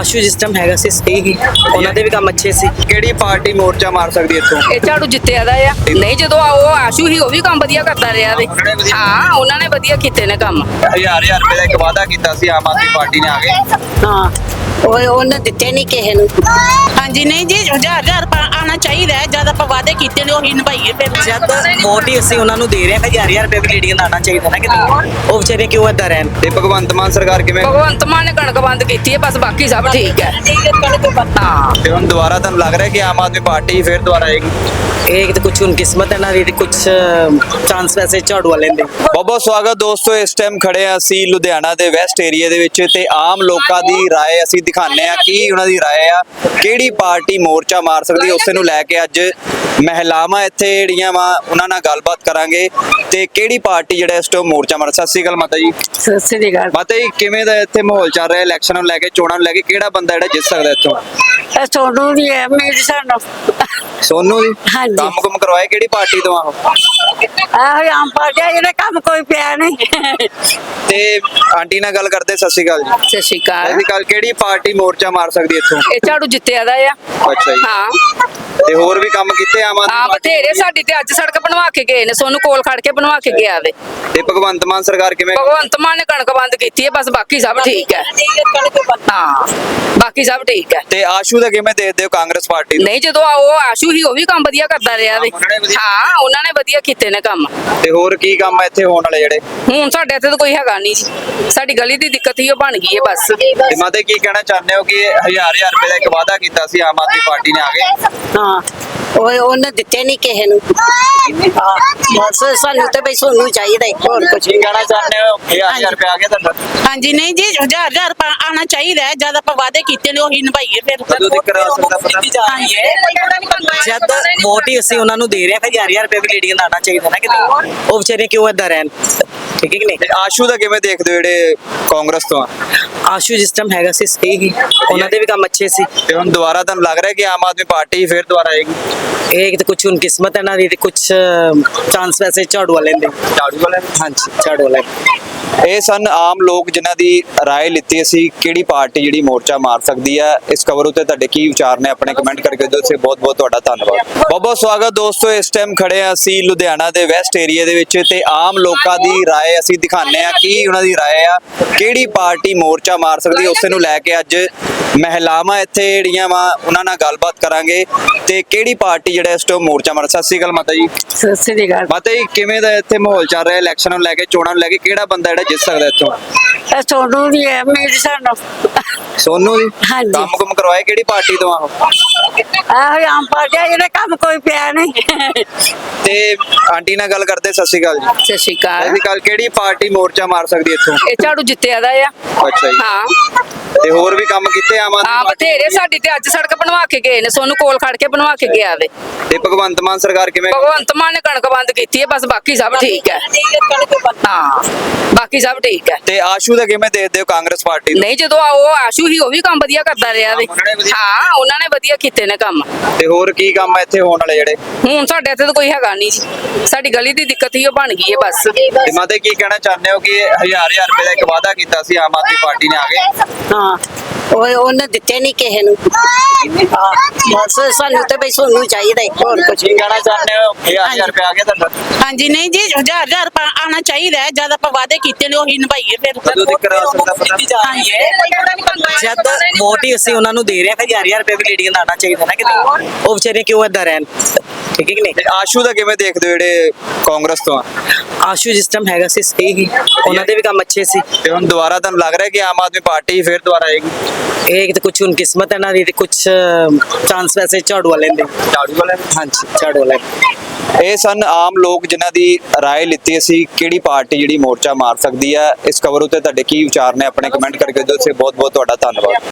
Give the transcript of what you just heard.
ਆਸ਼ੂ ਜਿਸ ਟਾਈਮ ਹੈਗਾ ਸੀ ਸਹੀ ਉਹਨਾਂ ਦੇ ਵੀ ਕੰਮ ਅੱਛੇ ਸੀ। ਕਿਹੜੀ ਪਾਰਟੀ ਮੋਰਚਾ ਮਾਰ ਸਕਦੀ ਇੱਥੋਂ? ਇਹ ਝਾੜੂ ਜਿੱਤਿਆ ਦਾ ਆ। ਨਹੀਂ ਜਦੋਂ ਆ ਉਹ ਆਸ਼ੂ ਹੀ ਉਹ ਵੀ ਕੰਮ ਵਧੀਆ ਕਰਦਾ ਰਿਹਾ ਵੇ। ਹਾਂ ਉਹਨਾਂ ਨੇ ਵਧੀਆ ਕੀਤੇ ਨੇ ਕੰਮ। ਹਜ਼ਾਰ ਹਜ਼ਾਰ ਰੁਪਏ ਦਾ ਇੱਕ ਵਾਅਦਾ ਕੀਤਾ ਸੀ ਆਮ ਆਦਮੀ ਪਾਰਟੀ ਨੇ ਆ ਕੇ। ਹਾਂ। ਉਹ ਉਹਨੇ ਦਿੱਤੇ ਨਹੀਂ ਕਿਸੇ ਨੂੰ। ਹਾਂਜੀ ਨਹੀਂ ਜੀ ਹਜ਼ਾਰ ਹਜ਼ਾਰ ਰੁਪਇਆ ਚਾਹੀਦਾ ਹੈ। ਜਦ ਕੀਤੇ ਨੇ ਉਹੀ ਨਿਭਾਈਏ ਫਿਰ। ਜਦ ਵੋਟ ਹੀ ਅਸੀਂ ਉਹਨਾਂ ਨੂੰ ਦੇ ਰਹੇ ਹਾਂ ਤਾਂ 1000 ਰੁਪਏ ਵੀ ਲੇਡੀਆਂ ਦਾ ਚਾਹੀਦਾ ਨਾ ਕਿਤੇ। ਉਹ ਵਿਚਾਰੇ ਕਿਉਂ ਏਦਾਂ ਰਹਿਣ? ਤੇ ਭਗਵੰਤ ਮਾਨ ਸਰਕਾਰ ਕਿਵੇਂ? ਭਗਵੰਤ ਮਾਨ ਨੇ ਕਣਕ ਬੰਦ ਕੀਤੀ ਹੈ ਬਸ ਬਾਕੀ ਸਭ ਠੀਕ ਹੈ। ਤੇ ਹੁਣ ਦੁਬਾਰਾ ਤੁਹਾਨੂੰ ਲੱਗ ਰਿਹਾ ਕਿ ਆਮ ਆਦਮੀ ਪਾਰਟੀ ਫਿਰ ਦੁਬਾਰਾ ਆਏਗੀ? ਇਹ ਤੇ ਕੁਝ ਹੁਣ ਕਿਸਮਤ ਹੈ ਨਾ ਵੀ ਤੇ ਚਾਂਸ ਵੈਸੇ ਝਾੜੂ ਵਾਲੇ ਦੇ ਬਹੁਤ ਬਹੁਤ ਸਵਾਗਤ ਦੋਸਤੋ ਇਸ ਟਾਈਮ ਖੜੇ ਆ ਅਸੀਂ ਲੁਧਿਆਣਾ ਦੇ ਵੈਸਟ ਏਰੀਆ ਦੇ ਵਿੱਚ ਤੇ ਆਮ ਲੋਕਾਂ ਦੀ ਰਾਏ ਅਸੀਂ ਦਿਖਾਣੇ ਆ ਕੀ ਉਹਨਾਂ ਦੀ رائے ਆ ਕਿਹੜੀ ਪਾਰਟੀ ਮੋਰਚਾ ਮਾਰ ਸਕਦੀ ਹੈ ਉਸੇ ਨੂੰ ਲੈ ਕੇ ਅੱਜ ਮਹਿਲਾਵਾਂ ਇੱਥੇ ਜਿਹੜੀਆਂ ਵਾ ਉਹਨਾਂ ਨਾਲ ਗੱਲਬਾਤ ਕਰਾਂਗੇ ਤੇ ਕਿਹੜੀ ਪਾਰਟੀ ਜਿਹੜਾ ਇਸ ਤੋਂ ਮੋਰਚਾ ਮਾਰ ਸਤਿ ਸ਼੍ਰੀ ਅਕਾਲ ਮਾਤਾ ਜੀ ਸਤਿ ਸ੍ਰੀ ਅਕਾਲ ਮਾਤਾ ਜੀ ਕਿਵੇਂ ਦਾ ਇੱਥੇ ਮਾਹੌਲ ਚੱਲ ਰਿਹਾ ਇਲੈਕਸ਼ਨ ਨੂੰ ਲੈ ਕੇ ਚੋਣਾਂ ਨੂੰ ਲੈ ਕੇ ਕਿਹੜਾ ਬੰਦਾ ਜਿਹੜਾ ਜਿੱਤ ਸਕਦਾ ਇੱਥੋਂ ਇਹ ਸੋਨੂੰ ਦੀ ਹੈ ਮੇਰੀ ਸਾਨੂੰ ਸੋਨੂ ਜੀ ਹਾਂਜੀ। ਕੰਮ ਕੁਮ ਕਰਵਾਏ ਕਿਹੜੀ ਪਾਰਟੀ ਤੋਂ ਆਹੋ ਆਹ ਆਮ ਪਾਰਟੀ ਇਹਨੇ ਕੰਮ ਕੋਈ ਪਿਆ ਨਹੀਂ। ਤੇ ਆਂਟੀ ਨਾਲ ਗੱਲ ਕਰਦੇ ਸਤਿ ਸ਼੍ਰੀ ਅਕਾਲ ਜੀ। ਸਤਿ ਸ਼੍ਰੀ ਸਤਿ ਅਕਾਲ ਸ਼੍ਰੀ ਅਕਾਲ ਕਿਹੜੀ ਪਾਰਟੀ ਮੋਰਚਾ ਮਾਰ ਸਕਦੀ ਇੱਥੋਂ? ਇਹ ਝਾੜੂ ਜਿੱਤਿਆ ਦਾ ਆ। ਅੱਛਾ ਜੀ। ਹਾਂ। ਤੇ ਹੋਰ ਵੀ ਕੰਮ ਕੀਤੇ ਆਮ ਆਦਮੀ ਆ ਪਾਰਟੀ ਬਥੇਰੇ ਸਾਡੀ ਤੇ ਅੱਜ ਸੜਕ ਬਣਵਾ ਕੇ ਗਏ ਨੇ ਸੋਨੂੰ ਕੋਲ ਖੜ ਕੇ ਬਣਵਾ ਕੇ ਗਿਆ ਵੇ। ਤੇ ਭਗਵੰਤ ਮਾਨ ਸਰਕਾਰ ਕਿਵੇਂ ਭਗਵੰਤ ਮਾਨ ਨੇ ਕਣਕ ਬੰਦ ਕੀਤੀ ਹੈ ਬਸ ਬਾਕੀ ਸਭ ਠੀਕ ਹੈ। ਹਾਂ ਬਾਕੀ ਸਭ ਠੀਕ ਹੈ। ਤੇ ਆਸ਼ੂ ਦਾ ਕਿਵੇਂ ਦੇਖਦੇ ਹੋ ਕਾਂਗਰਸ ਪਾਰਟੀ ਨੂੰ? ਨਹੀਂ ਜਦੋਂ ਆ ਉਹ ਆਸ਼ੂ ਹੀ ਉਹ ਵੀ ਕੰਮ ਵਧੀਆ ਕਰਦਾ ਰਿਹਾ ਵੇ। ਹਾਂ ਉਹਨਾਂ ਨੇ ਵਧੀਆ ਕੀਤੇ ਨੇ ਕੰਮ। ਤੇ ਹੋਰ ਕੀ ਕੰਮ ਆ ਇੱਥੇ ਹੋਣ ਵਾਲੇ ਜਿਹੜੇ? ਹੁਣ ਸਾਡੇ ਇੱਥੇ ਤਾਂ ਕੋਈ ਹੈਗਾ ਨਹੀਂ ਜੀ। ਸਾਡੀ ਗਲੀ ਦੀ ਦਿੱਕਤ ਹੀ ਉਹ ਬਣ ਗਈ ਹੈ ਬਸ। ਤੇ ਮਾਤੇ ਕੀ ਕਹਿਣਾ ਚਾਹੁੰਦੇ ਹੋ ਕਿ ਹਜ਼ਾਰ ਹਜ਼ਾਰ ਰੁਪਏ ਦਾ ਇੱਕ ਵਾਅਦਾ ਕੀਤਾ ਸੀ ਆਮ ਆਦਮੀ ਪਾਰਟੀ ਨੇ ਆ ਕੇ? ਹਾਂ। ਉਹ ਉਹਨੇ ਦਿੱਤੇ ਨਹੀਂ ਕਿਸੇ ਨੂੰ। ਹਾਂ। ਬਸ ਸਾਨੂੰ ਤੇ ਬਈ ਸੋਨੂੰ ਚਾਹੀਦਾ ਹੈ, ਹੋਰ ਕੁਝ ਕੀ ਕਹਿਣਾ ਚਾਹੁੰਦੇ ਹੋ? ਹਜ਼ਾਰ ਹਜ਼ਾਰ ਰੁਪਏ ਆ ਗਿਆ ਤੁਹਾਡਾ। ਹਾਂਜੀ ਨਹੀਂ ਜੀ ਹਜ਼ਾਰ ਹਜ਼ਾਰ ਆਣਾ ਚਾਹੀਦਾ ਹੈ। ਜਦ ਆਪਾਂ ਵਾਅਦੇ ਕੀਤੇ ਨੇ ਉਹੀ ਨਿਭਾਈਏ ਫਿਰ। ਕਦੋਂ ਤੱਕ ਆ ਸਕਦਾ ਪਤਾ ਜਦ ਵੋਟ ਹੀ ਅਸੀਂ ਉਹਨਾਂ ਨੂੰ ਦੇ ਰਹੇ ਹਾਂ ਕਿ ਹਜ਼ਾਰ ਹਜ਼ਾਰ ਰੁਪਏ ਵੀ ਲੀਡੀਆਂ ਦਾ ਆਉਣਾ ਚਾਹੀਦਾ ਨਾ ਕਿ ਨਹੀਂ ਉਹ ਵਿਚਾਰੇ ਕਿਉਂ ਏਦਾਂ ਰਹਿਣ? ਠੀਕ ਹੈ ਕਿ ਨਹੀਂ? ਆਸ਼ੂ ਦਾ ਕਿਵੇਂ ਦੇਖਦੇ ਹੋ ਜਿਹੜੇ ਕਾਂਗਰਸ ਤੋਂ? ਆ ਆਸ਼ੂ ਜਿਸ ਟਾਈਮ ਹੈਗਾ ਸੀ ਸਹੀ ਹੀ। ਉਹਨਾਂ ਦੇ ਵੀ ਕੰਮ ਅੱਛੇ ਸੀ। ਤੇ ਹੁਣ ਦੁਬਾਰਾ ਤੁਹਾਨੂੰ ਲੱਗ ਰਿਹਾ ਕਿ ਆਮ ਆਦਮੀ ਪਾਰਟੀ ਫਿਰ ਦੁਬਾਰਾ ਆਏਗੀ? ਇਹ ਤੇ ਕੁਝ ਹੁਣ ਕਿਸਮਤ ਹੈ ਨਾ ਵੀ ਕੁਝ ਚਾਂਸ ਵੈਸੇ ਝਾੜੂ ਵਾਲੇ ਦੇ ਝਾੜੂ ਵਾਲੇ ਹਾਂਜੀ ਝਾੜੂ ਵਾਲੇ ਇਹ ਸਨ ਆਮ ਲੋਕ ਜਿਨ੍ਹਾਂ ਦੀ رائے ਲਿੱਤੀ ਅਸੀਂ ਕਿਹੜੀ ਪਾਰਟੀ ਜਿਹੜੀ ਮੋਰਚਾ ਮਾਰ ਸਕਦੀ ਹੈ ਇਸ ਖਬਰ ਉੱਤੇ ਤੁਹਾਡੇ ਕੀ ਵਿਚਾਰ ਨੇ ਆਪਣੇ ਕਮੈਂਟ ਕਰਕੇ ਦਿਓ ਸੇ ਬਹੁਤ ਬਹੁਤ ਤੁਹਾਡਾ ਧੰਨਵਾਦ ਬਹੁਤ ਬਹੁਤ ਸਵਾਗਤ ਦੋਸਤੋ ਇਸ ਟਾਈਮ ਖੜੇ ਆ ਅਸੀਂ ਲੁਧਿਆਣਾ ਦੇ ਵੈਸਟ ਏਰੀਆ ਦੇ ਵਿੱਚ ਤੇ ਆਮ ਲੋਕਾਂ ਦੀ رائے ਅਸੀਂ ਦਿਖਾਣੇ ਆ ਕੀ ਉਹਨਾਂ ਦੀ رائے ਆ ਕਿਹੜੀ ਪਾਰਟੀ ਮੋਰਚਾ ਮਾਰ ਸਕਦੀ ਹੈ ਉਸੇ ਨੂੰ ਲੈ ਕੇ ਅੱਜ ਮਹਿਲਾਵਾਂ ਇੱਥੇ ਜਿਹੜੀਆਂ ਵਾ ਉਹਨਾਂ ਨਾਲ ਗੱਲਬਾਤ ਕਰਾਂਗੇ ਤੇ ਕਿਹੜੀ ਪਾਰਟੀ ਜਿਹੜਾ ਇਸ ਤੋਂ ਮੋਰਚਾ ਮਾਰ ਸਤਿ ਸ਼੍ਰੀ ਅਕਾਲ ਮਾਤਾ ਜੀ ਸਤਿ ਸ੍ਰੀ ਅਕਾਲ ਮਾਤਾ ਜੀ ਕਿਵੇਂ ਦਾ ਇੱਥੇ ਮਾਹੌਲ ਚੱਲ ਰਿਹਾ ਇਲੈਕਸ਼ਨ ਨੂੰ ਲੈ ਕੇ ਚੋਣਾਂ ਨੂੰ ਲੈ ਕੇ ਕਿਹੜਾ ਬੰਦਾ ਜਿਹੜਾ ਜਿੱਤ ਸਕਦਾ ਇੱਥੋਂ? ਇਹ ਸੋਨੂੰ ਦੀ ਹੈ ਮੇਰੀ ਸਾਨੂੰ। ਸੋਨੂ ਜੀ ਹਾਂਜੀ। ਕੰਮ ਕੁਮ ਕਰਵਾਏ ਕਿਹੜੀ ਪਾਰਟੀ ਤੋਂ ਆਹੋ? ਆਹ ਆਮ ਪਾਰਟੀ ਇਹਨੇ ਕੰਮ ਕੋਈ ਪਿਆ ਨਹੀਂ। ਤੇ ਆਂਟੀ ਨਾਲ ਗੱਲ ਕਰਦੇ ਸਤਿ ਸ਼੍ਰੀ ਅਕਾਲ ਜੀ। ਸਤਿ ਸ਼੍ਰੀ ਅਕਾਲ। ਸ਼੍ਰੀ ਅਕਾਲ ਕਿਹੜੀ ਪਾਰਟੀ ਮੋਰਚਾ ਮਾਰ ਸਕਦੀ ਇੱਥੋਂ? ਇਹ ਝਾੜੂ ਜਿੱਤਿਆ ਦਾ ਆ। ਅੱਛਾ ਜੀ। ਹਾਂ। ਤੇ ਹੋਰ ਵੀ ਕੰਮ ਕੀਤੇ ਆਮ ਆ ਆਦਮੀ ਪਾਰਟੀ ਬਥੇਰੇ ਸਾਡੀ ਤੇ ਅੱਜ ਸੜਕ ਬਣਵਾ ਕੇ ਗਏ ਨੇ ਸੋਨੂੰ ਕੋਲ ਖੜ ਕੇ ਬਣਵਾ ਕੇ ਗਿਆ ਵੇ। ਤੇ ਭਗਵੰਤ ਮਾਨ ਸਰਕਾਰ ਕਿਵੇਂ? ਭਗਵੰਤ ਮਾਨ ਨੇ ਕਣਕ ਬੰਦ ਕੀਤੀ ਹੈ ਬਸ ਬਾਕੀ ਸਭ ਠੀਕ ਹੈ। ਹਾਂ ਬਾਕੀ ਸਭ ਠੀਕ ਹੈ। ਤੇ ਆਸ਼ੂ ਦਾ ਕਿਵੇਂ ਦੇਖਦੇ ਹੋ ਕਾਂਗਰਸ ਪਾਰਟੀ ਨੂੰ? ਨਹੀਂ ਜਦੋਂ ਆ ਉਹ ਆਸ਼ੂ ਹੀ ਉਹ ਵੀ ਕੰਮ ਵਧੀਆ ਕਰਦਾ ਰਿਹਾ ਵੇ। ਉਹਨਾਂ ਨੇ ਵਧੀਆ- ਹਾਂ ਉਹਨਾਂ ਨੇ ਵਧੀਆ ਕੀਤੇ ਨੇ। ਕੰਮ। ਤੇ ਹੋਰ ਕੀ ਕੰਮ ਆ ਇੱਥੇ ਹੋਣ ਵਾਲੇ ਜਿਹੜੇ? ਹੁਣ ਸਾਡੇ ਇੱਥੇ ਤਾਂ ਕੋਈ ਹੈਗਾ ਨਹੀਂ ਜੀ। ਸਾਡੀ ਗਲੀ ਦੀ ਦਿੱਕਤ ਹੀ ਉਹ ਬਣ ਗਈ ਹੈ ਬਸ। ਤੇ ਮਾਤੇ ਕੀ ਕਹਿਣਾ ਚਾਹੁੰਦੇ ਹੋ ਕਿ ਹਜ਼ਾਰ ਹਜ਼ਾਰ ਰੁਪਏ ਦਾ ਇੱਕ ਵਾਅਦਾ ਕੀਤਾ ਸੀ ਆਮ ਆਦਮੀ ਪਾਰਟੀ ਨੇ ਆ ਕੇ? ਹਾਂ। ਉਹ ਉਹਨੇ ਦਿੱਤੇ ਨਹੀਂ ਕਿਸੇ ਨੂੰ। ਹਾਂ ਬਸ ਸਾਨੂੰ ਤੇ ਬਈ ਸੋਨੂੰ ਚਾਹੀਦਾ ਹੈ, ਹੋਰ ਕੁਝ ਕੀ ਕਹਿਣਾ ਚਾਹੁੰਦੇ ਹੋ ਹਜ਼ਾਰ ਹਜ਼ਾਰ ਰੁਪਏ ਆ ਗਿਆ ਤੁਹਾਡਾ ਹਾਂਜੀ ਨਹੀਂ ਜੀ ਹਜ਼ਾਰ ਹਜ਼ਾਰ ਆਣਾ ਚਾਹੀਦਾ ਹੈ। ਜਦ ਆਪਾਂ ਵਾਅਦੇ ਕੀਤੇ ਨੇ ਉਹੀ ਨਿਭਾਈਏ ਫਿਰ। ਕਦੋਂ ਤੱਕ ਸਕਦਾ ਪਤਾ? ਜਦ ਵੋਟ ਹੀ ਅਸੀਂ ਉਹਨਾਂ ਨੂੰ ਦੇ ਰਹੇ ਹਾਂ ਕਿ ਹਜ਼ਾਰ ਹਜ਼ਾਰ ਰੁਪਏ ਵੀ ਲੀਡੀਆਂ ਦਾ ਆਉਣਾ ਚਾਹੀਦਾ ਨਾ ਕਿ ਨਹੀਂ? ਉਹ ਵਿਚਾਰੇ ਕਿਉਂ ਏਦਾਂ ਰਹਿਣ? ਠੀਕ ਹੈ ਕਿ ਨਹੀਂ? ਤੇ ਆਸ਼ੂ ਦਾ ਕਿਵੇਂ ਦੇਖਦੇ ਹੋ ਜਿਹੜੇ ਕਾਂਗਰਸ ਤੋਂ ਆ? ਆਸ਼ੂ ਜਿਸ ਟਾਈਮ ਹੈਗਾ ਸੀ ਸਹੀ ਹੀ ਉਹਨਾਂ ਦੇ ਵੀ ਕੰਮ ਅੱਛੇ ਸੀ ਤੇ ਹੁਣ ਦੁਬਾਰਾ ਤੁਹਾਨੂੰ ਲੱਗ ਰਿਹਾ ਕਿ ਆਮ ਆਦਮੀ ਪਾਰਟੀ ਹੀ ਫਿਰ ਦੁਬਾਰਾ ਆਏਗੀ ਇਹ ਤੇ ਕੁਝ ਹੁਣ ਕਿਸਮਤ ਹੈ ਨਾ ਵੀ ਕੁਝ ਚਾਂਸ ਵੈਸੇ ਝਾੜੂ ਵਾਲੇ ਦੇ ਝਾੜੂ ਵਾਲੇ ਹਾਂਜੀ ਝਾੜੂ ਵਾਲੇ ਇਹ ਸਨ ਆਮ ਲੋਕ ਜਿਨ੍ਹਾਂ ਦੀ رائے ਲਿੱਤੀ ਅਸੀਂ ਕਿਹੜੀ ਪਾਰਟੀ ਜਿਹੜੀ ਮੋਰਚਾ ਮਾਰ ਸਕਦੀ ਹੈ ਇਸ ਖਬਰ ਉੱਤੇ ਤੁਹਾਡੇ ਕੀ ਵਿਚਾਰ ਨੇ ਆਪਣੇ ਕਮੈਂਟ ਕਰਕੇ ਦਿਓ ਸੇ ਬਹੁਤ ਬਹੁਤ ਤੁਹਾਡਾ ਧੰਨਵਾਦ